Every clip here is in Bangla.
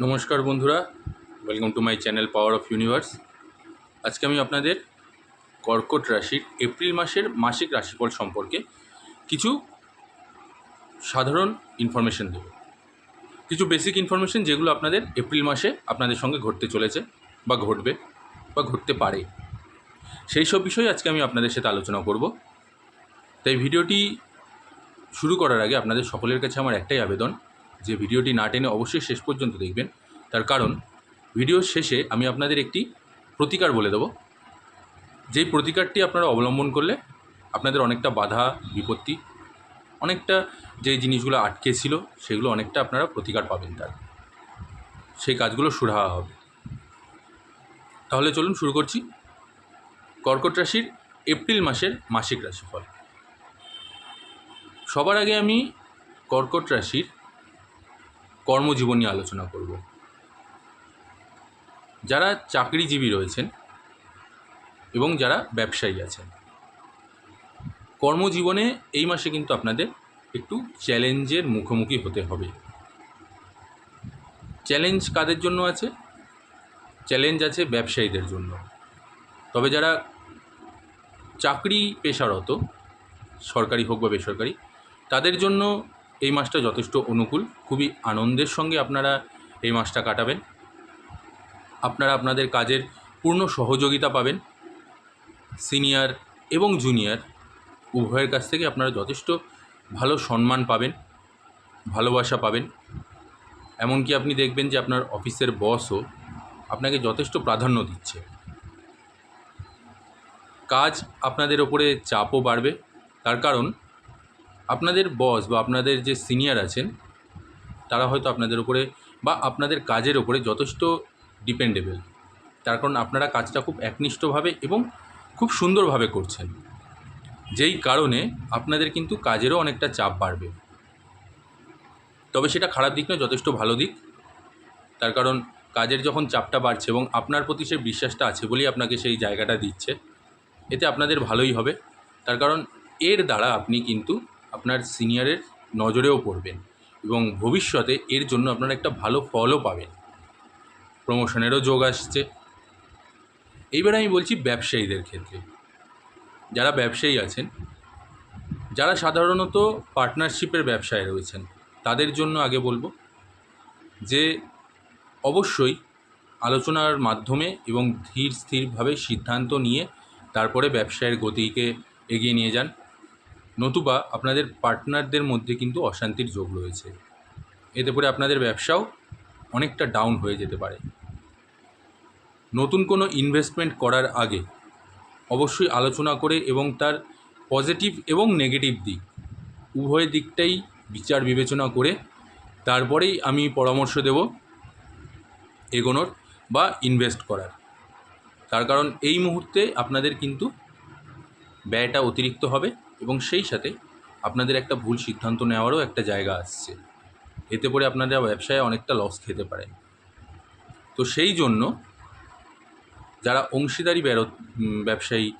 নমস্কার বন্ধুরা welcome to my channel power of universe আজকে আমি আপনাদের কর্কট রাশির এপ্রিল মাসের মাসিক রাশিফল সম্পর্কে কিছু সাধারণ ইনফরমেশন দেব। কিছু বেসিক ইনফরমেশন যেগুলো আপনাদের এপ্রিল মাসে আপনাদের সঙ্গে ঘটতে চলেছে বা ঘটবে বা ঘটতে পারে। সেই সব বিষয়ে আজকে আমি আপনাদের সাথে আলোচনা করব। তাই ভিডিওটি শুরু করার আগে আপনাদের সকলের কাছে আমার একটাই আবেদন যে ভিডিওটি না টেনে অবশ্যই শেষ পর্যন্ত দেখবেন। তার কারণ ভিডিওর শেষে আমি আপনাদের একটি প্রতিকার বলে দেবো। যেই প্রতিকারটি আপনারা অবলম্বন করলে আপনাদের অনেকটা বাধা, বিপত্তি, অনেকটা যে জিনিসগুলো আটকে ছিল, সেগুলো অনেকটা আপনারা প্রতিকার পাবেন তার। সেই কাজগুলো সুরাহা হবে। তাহলে চলুন শুরু করছি। কর্কট রাশির এপ্রিল মাসের মাসিক রাশিফল। সবার আগে আমি কর্কট রাশির কর্মজীবন নিয়ে আলোচনা করব। যারা চাকরিজীবী রয়েছেন এবং যারা ব্যবসায়ী আছেন, কর্মজীবনে এই মাসে কিন্তু আপনাদের একটু চ্যালেঞ্জের মুখোমুখি হতে হবে। চ্যালেঞ্জ কাদের জন্য আছে? চ্যালেঞ্জ আছে ব্যবসায়ীদের জন্য। তবে যারা চাকরি পেশারত, সরকারি হোক বা বেসরকারি, তাদের জন্য এই মাসটা যথেষ্ট অনুকূল। খুবই আনন্দের সঙ্গে আপনারা এই মাসটা কাটাবেন। আপনারা আপনাদের কাজের পূর্ণ সহযোগিতা পাবেন। সিনিয়র এবং জুনিয়র উভয়ের কাছ থেকে আপনারা যথেষ্ট ভালো সম্মান পাবেন, ভালোবাসা পাবেন। এমনকি আপনি দেখবেন যে আপনার অফিসের বসও আপনাকে যথেষ্ট প্রাধান্য দিচ্ছে। কাজ আপনাদের ওপরে চাপও বাড়বে। তার কারণ আপনাদের বস বা আপনাদের যে সিনিয়র আছেন, তারা হয়তো আপনাদের উপরে বা আপনাদের কাজের ওপরে যথেষ্ট ডিপেন্ডেবল তার কারণ আপনারা কাজটা খুব একনিষ্ঠভাবে এবং খুব সুন্দরভাবে করছেন। যেই কারণে আপনাদের কিন্তু কাজেরও অনেকটা চাপ বাড়বে। তবে সেটা খারাপ দিক নয়, যথেষ্ট ভালো দিক। তার কারণ কাজের যখন চাপটা বাড়ছে এবং আপনার প্রতি সে বিশ্বাসটা আছে বলেই আপনাকে সেই জায়গাটা দিচ্ছে, এতে আপনাদের ভালোই হবে। তার কারণ এর দ্বারা আপনি কিন্তু আপনার সিনিয়রের নজরেও পড়বেন এবং ভবিষ্যতে এর জন্য আপনারা একটা ভালো ফলও পাবেন। প্রমোশনেরও যোগ আসছে। এইবার আমি বলছি ব্যবসায়ীদের ক্ষেত্রে। যারা ব্যবসায়ী আছেন, যারা সাধারণত পার্টনারশিপের ব্যবসায় রয়েছেন, তাদের জন্য আগে বলব যে অবশ্যই আলোচনার মাধ্যমে এবং ধীর স্থিরভাবে সিদ্ধান্ত নিয়ে তারপরে ব্যবসায়ের গতিকে এগিয়ে নিয়ে যান। নতুবা আপনাদের পার্টনারদের মধ্যে কিন্তু অশান্তির যোগ রয়েছে। এতে করে আপনাদের ব্যবসাও অনেকটা ডাউন হয়ে যেতে পারে। নতুন কোনো ইনভেস্টমেন্ট করার আগে অবশ্যই আলোচনা করে এবং তার পজিটিভ এবং নেগেটিভ দিক উভয় দিকটাই বিচার বিবেচনা করে তারপরেই আমি পরামর্শ দেব এগোনোর বা ইনভেস্ট করার। তার কারণ এই মুহূর্তে আপনাদের কিন্তু ব্যয়টা অতিরিক্ত হবে। এবং সেই সাথে আপনাদের একটা ভুল সিদ্ধান্ত নেওয়ারও একটা জায়গা আসছে। এতে করে আপনারা ব্যবসায় অনেকটা লস খেতে পারেন। তো সেই জন্য যারা অংশীদারি ব্যবসায়ী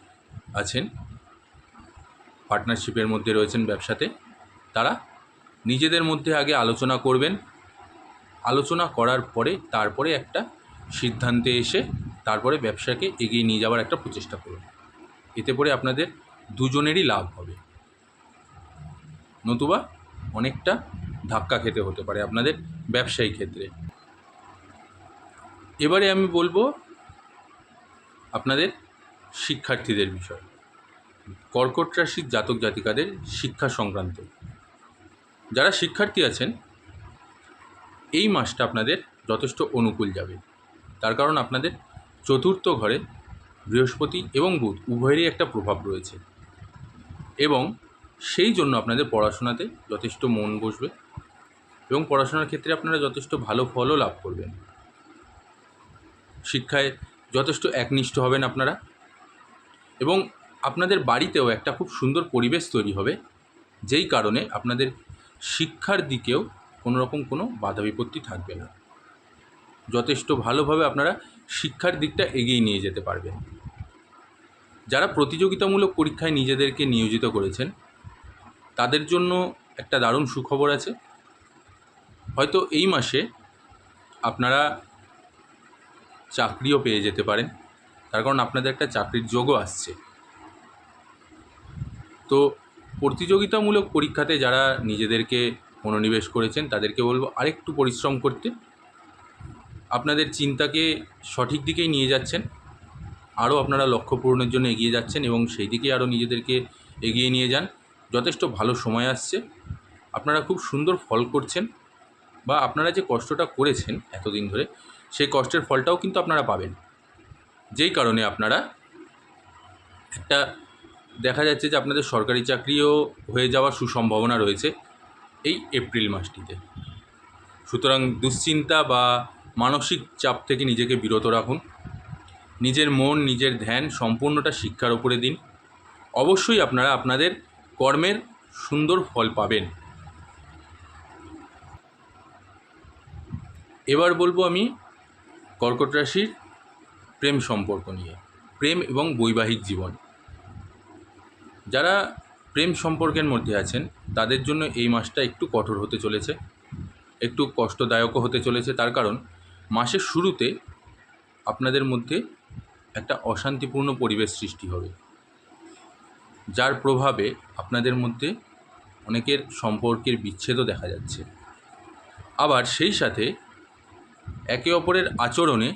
আছেন পার্টনারশিপের মধ্যে রয়েছেন ব্যবসাতে, তারা নিজেদের মধ্যে আগে আলোচনা করবেন। আলোচনা করার পরে তারপরে একটা সিদ্ধান্তে এসে তারপরে ব্যবসাকে এগিয়ে নিয়ে যাওয়ার একটা প্রচেষ্টা করুন। এতে করে আপনাদের দুজনেরই লাভ হবে। নতুবা অনেকটা ধাক্কা খেতে হতে পারে আপনাদের ব্যবসায়ী ক্ষেত্রে। এবারে আমি বলব আপনাদের শিক্ষার্থীদের বিষয়। কর্কট রাশির জাতক জাতিকাদের শিক্ষা সংক্রান্ত। যারা শিক্ষার্থী আছেন, এই মাসটা আপনাদের যথেষ্ট অনুকূল যাবে। তার কারণ আপনাদের চতুর্থ ঘরে বৃহস্পতি এবং বুধ উভয়েরই একটা প্রভাব রয়েছে। এবং সেই জন্য আপনাদের পড়াশোনাতে যথেষ্ট মন বসবে এবং পড়াশোনার ক্ষেত্রে আপনারা যথেষ্ট ভালো ফলও লাভ করবেন। শিক্ষায় যথেষ্ট একনিষ্ঠ হবেন আপনারা এবং আপনাদের বাড়িতেও একটা খুব সুন্দর পরিবেশ তৈরি হবে, যেই কারণে আপনাদের শিক্ষার দিকেও কোনো রকম কোনো বাধা বিপত্তি থাকবে না। যথেষ্ট ভালোভাবে আপনারা শিক্ষার দিকটা এগিয়ে নিয়ে যেতে পারবেন। যারা প্রতিযোগিতামূলক পরীক্ষায় নিজেদেরকে নিয়োজিত করেছেন, তাদের জন্য একটা দারুণ সুখবর আছে। হয়তো এই মাসে আপনারা চাকরিও পেয়ে যেতে পারেন। তার কারণ আপনাদের একটা চাকরির যোগও আসছে। তো প্রতিযোগিতামূলক পরীক্ষাতে যারা নিজেদেরকে মনোনিবেশ করেছেন, তাদেরকে বলব আরেকটু পরিশ্রম করতে। আপনাদের চিন্তাকে সঠিক দিকেই নিয়ে যাচ্ছেন। আরও আপনারা লক্ষ্য পূরণের জন্য এগিয়ে যাচ্ছেন এবং সেই দিকে আরও নিজেদেরকে এগিয়ে নিয়ে যান। যথেষ্ট ভালো সময় আসছে। আপনারা খুব সুন্দর ফল করছেন বা আপনারা যে কষ্টটা করেছেন এতদিন ধরে, সেই কষ্টের ফলটাও কিন্তু আপনারা পাবেন। যেই কারণে আপনারা একটা দেখা যাচ্ছে যে আপনাদের সরকারি চাকরিও হয়ে যাওয়ার সুসম্ভাবনা রয়েছে এই এপ্রিল মাসটিতে। সুতরাং দুশ্চিন্তা বা মানসিক চাপ থেকে নিজেকে বিরত রাখুন। নিজের মন, নিজের ধ্যান সম্পূর্ণটা শিক্ষার উপরে দিন। অবশ্যই আপনারা আপনাদের কর্মের সুন্দর ফল পাবেন। এবার বলব আমি কর্কট রাশির প্রেম সম্পর্ক নিয়ে। প্রেম এবং বৈবাহিক জীবন। যারা প্রেম সম্পর্কের মধ্যে আছেন, তাদের জন্য এই মাসটা একটু কঠোর হতে চলেছে। একটু কষ্টদায়কও হতে চলেছে। তার কারণ, মাসের শুরুতে আপনাদের মধ্যে একটা অশান্তিপূর্ণ পরিবেশ সৃষ্টি হবে, যার প্রভাবে আপনাদের মধ্যে অনেকের সম্পর্কের বিচ্ছেদও দেখা যাচ্ছে। আবার সেই সাথে একে অপরের আচরণে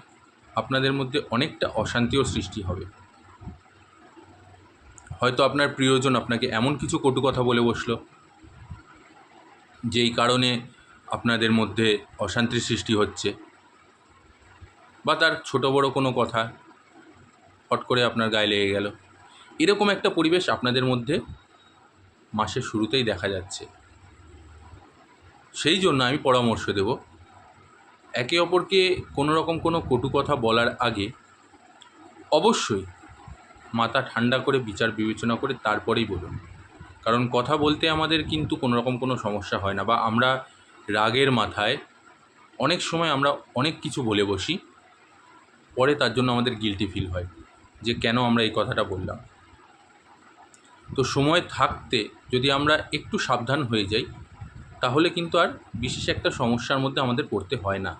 আপনাদের মধ্যে অনেকটা অশান্তিও সৃষ্টি হবে। হয়তো আপনার প্রিয়জন আপনাকে এমন কিছু কটু কথা বলে বসল, যেই কারণে আপনাদের মধ্যে অশান্তির সৃষ্টি হচ্ছে, বা তার ছোট বড় কোনো কথা হট করে আপনার গায়ে লেগে গেল। এরকম একটা পরিবেশ আপনাদের মধ্যে মাসের শুরুতেই দেখা যাচ্ছে। সেই জন্য আমি পরামর্শ দেব, একে অপরকে কোনো রকম কোনো কটু কথা বলার আগে অবশ্যই মাথা ঠান্ডা করে বিচার বিবেচনা করে তারপরেই বলুন। কারণ কথা বলতে আমাদের কিন্তু কোনো রকম কোনো সমস্যা হয় না বা আমরা রাগের মাথায় অনেক সময় আমরা অনেক কিছু বলে বসি, পরে তার জন্য আমাদের গিলটি ফিল হয়। যে কেন আমরা এই কথাটা বললাম। তো সময় থাকতে যদি আমরা একটু সাবধান হয়ে যাই, তাহলে কিন্তু আর বিশেষ একটা সমস্যার মধ্যে আমাদের পড়তে হয় না।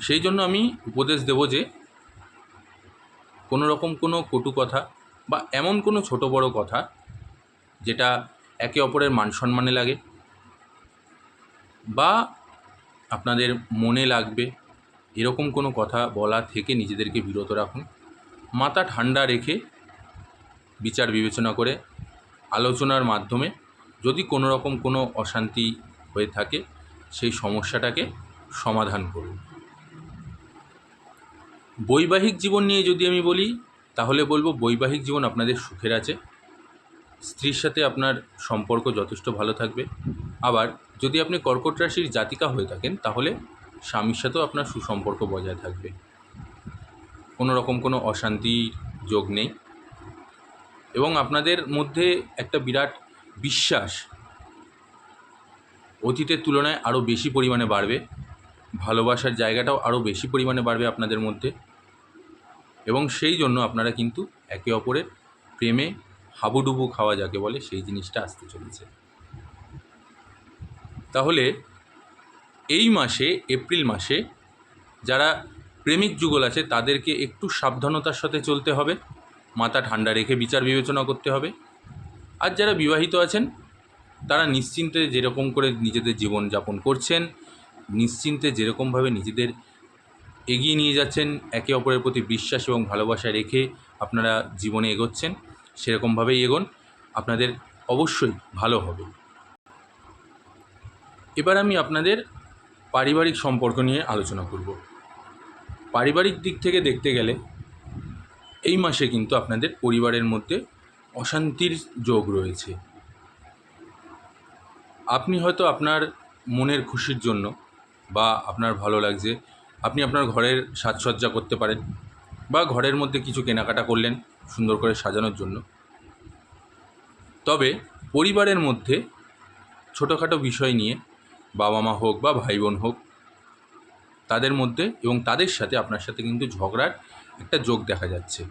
সেই জন্য আমি উপদেশ দেব যে, কোনো রকম কোনো কটু কথা বা এমন কোনো ছোট বড় কথা যেটা একে অপরের মান সম্মানে লাগে বা আপনাদের মনে লাগবে, এরকম কোনো কথা বলা থেকে নিজেদেরকে বিরত রাখুন। মাথা ঠান্ডা রেখে বিচার বিবেচনা করে আলোচনার মাধ্যমে যদি কোনো রকম কোনো অশান্তি হয়ে থাকে, সেই সমস্যাটাকে সমাধান করুন। বৈবাহিক জীবন নিয়ে যদি আমি বলি, তাহলে বলব বৈবাহিক জীবন আপনাদের সুখের আছে। স্ত্রীর সাথে আপনার সম্পর্ক যথেষ্ট ভালো থাকবে। আবার যদি আপনি কর্কট রাশির জাতিকা হয়ে থাকেন, তাহলে স্বামীর সাথেও আপনার সুসম্পর্ক বজায় থাকবে। কোনো রকম কোনো অশান্তির যোগ নেই। এবং আপনাদের মধ্যে একটা বিরাট বিশ্বাস অতীতের তুলনায় আরও বেশি পরিমাণে বাড়বে, ভালোবাসার জায়গাটাও আরও বেশি পরিমাণে বাড়বে আপনাদের মধ্যে। এবং সেই জন্য আপনারা কিন্তু একে অপরের প্রেমে হাবুডুবু খাওয়া যাকে বলে সেই জিনিসটা আসতে চলেছে। তাহলে এই মাসে, এপ্রিল মাসে যারা প্রেমিক যুগল আছে, তাদেরকে একটু সাবধানতার সাথে চলতে হবে। মাথা ঠান্ডা রেখে বিচার বিবেচনা করতে হবে। আর যারা বিবাহিত আছেন, তারা নিশ্চিন্তে যেরকম করে নিজেদের জীবন যাপন করছেন, নিশ্চিন্তে যেরকমভাবে নিজেদের এগিয়ে নিয়ে যাচ্ছেন, একে অপরের প্রতি বিশ্বাস এবং ভালোবাসা রেখে আপনারা জীবনে এগোচ্ছেন সেরকমভাবেই এগোন। আপনাদের অবশ্যই ভালো হবে। এবার আমি আপনাদের পারিবারিক সম্পর্ক নিয়ে আলোচনা করব। পারিবারিক দিক থেকে দেখতে গেলে, এই মাসে কিন্তু আপনাদের পরিবারের মধ্যে অশান্তির যোগ রয়েছে। আপনি হয়তো আপনার মনের খুশির জন্য বা আপনার ভালো লাগছে, আপনি আপনার ঘরের সাজসজ্জা করতে পারেন বা ঘরের মধ্যে কিছু কেনাকাটা করলেন সুন্দর করে সাজানোর জন্য। তবে পরিবারের মধ্যে ছোটোখাটো বিষয় নিয়ে বাবা মা হোক বা ভাই বোন হোক তাদের মধ্যে এবং তাদের সাথে আপনার সাথে কিন্তু ঝগড়ার একটা যোগ দেখা যাচ্ছে।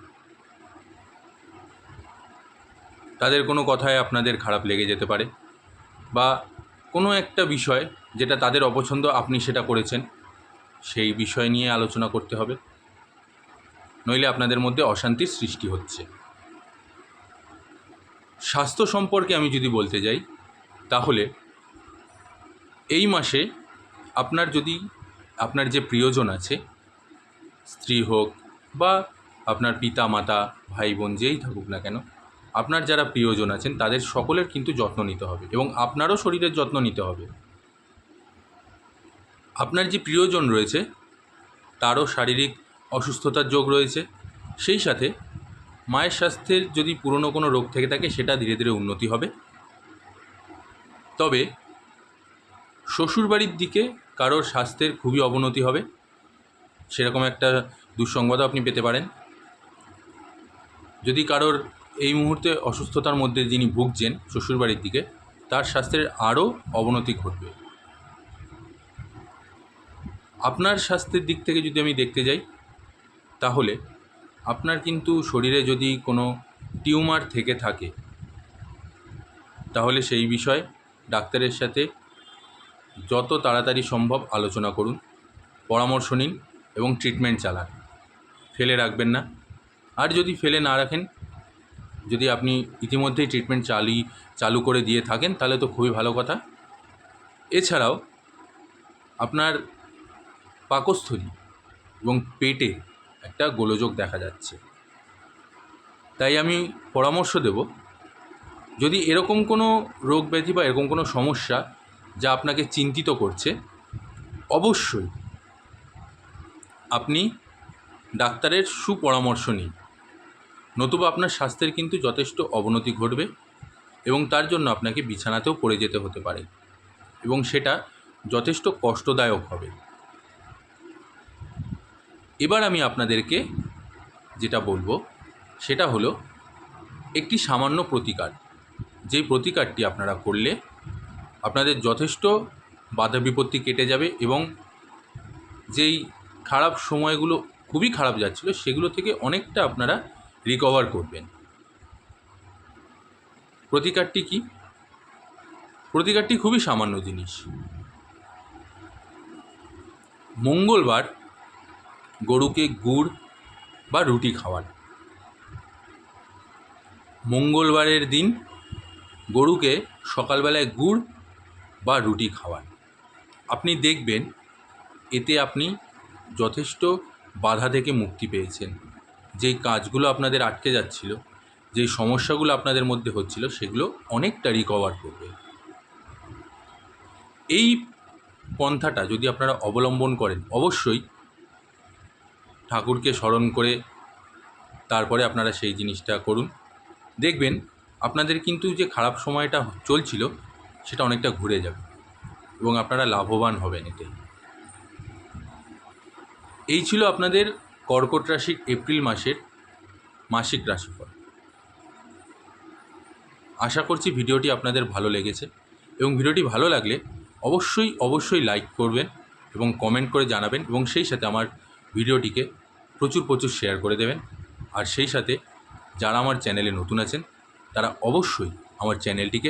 তাদের কোনো কথায় আপনাদের খারাপ লেগে যেতে পারে বা কোনো একটা বিষয় যেটা তাদের অপছন্দ আপনি সেটা করেছেন, সেই বিষয় নিয়ে আলোচনা করতে হবে। নইলে আপনাদের মধ্যে অশান্তির সৃষ্টি হচ্ছে। স্বাস্থ্য সম্পর্কে আমি যদি বলতে যাই, তাহলে এই মাসে আপনার যদি আপনার যে প্রিয়জন আছে, স্ত্রী হোক বা আপনার পিতা, মাতা, ভাই, বোন, যেই থাকুক না কেন, আপনার যারা প্রিয়জন আছেন, তাদের সকলের কিন্তু যত্ন নিতে হবে এবং আপনারও শরীরের যত্ন নিতে হবে। আপনার যে প্রিয়জন রয়েছে, তারও শারীরিক অসুস্থতার যোগ রয়েছে। সেই সাথে মায়ের স্বাস্থ্যের যদি পুরনো কোনো রোগ থেকে থাকে, সেটা ধীরে ধীরে উন্নতি হবে। তবে শ্বশুরবাড়ির দিকে কারোর স্বাস্থ্যের খুবই অবনতি হবে, সেরকম একটা দুঃসংবাদও আপনি পেতে পারেন। যদি কারোর এই মুহূর্তে অসুস্থতার মধ্যে যিনি ভুগছেন শ্বশুরবাড়ির দিকে, তার স্বাস্থ্যের আরও অবনতি ঘটবে। আপনার স্বাস্থ্যের দিক থেকে যদি আমি দেখতে যাই, তাহলে আপনার কিন্তু শরীরে যদি কোনো টিউমার থেকে থাকে, তাহলে সেই বিষয়ে ডাক্তারের সাথে যত তাড়াতাড়ি সম্ভব আলোচনা করুন, পরামর্শ নিন এবং ট্রিটমেন্ট চালান। ফেলে রাখবেন না। আর যদি ফেলে না রাখেন, যদি আপনি ইতিমধ্যেই ট্রিটমেন্ট চালি, চালু করে দিয়ে থাকেন, তাহলে তো খুবই ভালো কথা। এছাড়াও, আপনার পাকস্থলী এবং পেটে একটা গোলযোগ দেখা যাচ্ছে। তাই আমি পরামর্শ দেব, যদি এরকম কোনো রোগ ব্যাধি বা এরকম কোনো সমস্যা যা আপনাকে চিন্তিত করছে, অবশ্যই আপনি ডাক্তারের সুপরামর্শ নিন। নতুবা আপনার স্বাস্থ্যের কিন্তু যথেষ্ট অবনতি ঘটবে এবং তার জন্য আপনাকে বিছানাতেও পড়ে যেতে হতে পারে এবং সেটা যথেষ্ট কষ্টদায়ক হবে। এবার আমি আপনাদেরকে যেটা বলব, সেটা হলো একটি সামান্য প্রতিকার। যেই প্রতিকারটি আপনারা করলে আপনাদের যথেষ্ট বাধা বিপত্তি কেটে যাবে এবং যেই খারাপ সময়গুলো খুবই খারাপ যাচ্ছিল, সেগুলো থেকে অনেকটা আপনারা রিকভার করবেন। প্রতিকারটি কি? প্রতিকারটি খুবই সামান্য জিনিস। মঙ্গলবার গরুকে গুড় বা রুটি খাওয়ান। মঙ্গলবারের দিন গরুকে সকালবেলায় গুড় বা রুটি খাওয়ান। আপনি দেখবেন এতে আপনি যথেষ্ট বাধা থেকে মুক্তি পেয়েছেন। যেই কাজগুলো আপনাদের আটকে যাচ্ছিল যেই সমস্যাগুলো আপনাদের মধ্যে হচ্ছিল, সেগুলো অনেকটা রিকভার করবে। এই পন্থাটা যদি আপনারা অবলম্বন করেন, অবশ্যই ঠাকুরকে স্মরণ করে তারপরে আপনারা সেই জিনিসটা করুন। দেখবেন আপনাদের কিন্তু যে খারাপ সময়টা চলছিল সেটা অনেকটা ঘুরে যাবে এবং আপনারা লাভবান হবেন এতে এই ছিল আপনাদের কর্কট রাশির এপ্রিল মাসের মাসিক রাশিফল। আশা করছি ভিডিওটি আপনাদের ভালো লেগেছে এবং ভিডিওটি ভালো লাগলে অবশ্যই অবশ্যই লাইক করবেন এবং কমেন্ট করে জানাবেন এবং সেই সাথে আমার ভিডিওটিকে প্রচুর প্রচুর শেয়ার করে দেবেন। আর সেই সাথে যারা আমার চ্যানেলে নতুন আছেন, তারা অবশ্যই আমার চ্যানেলটিকে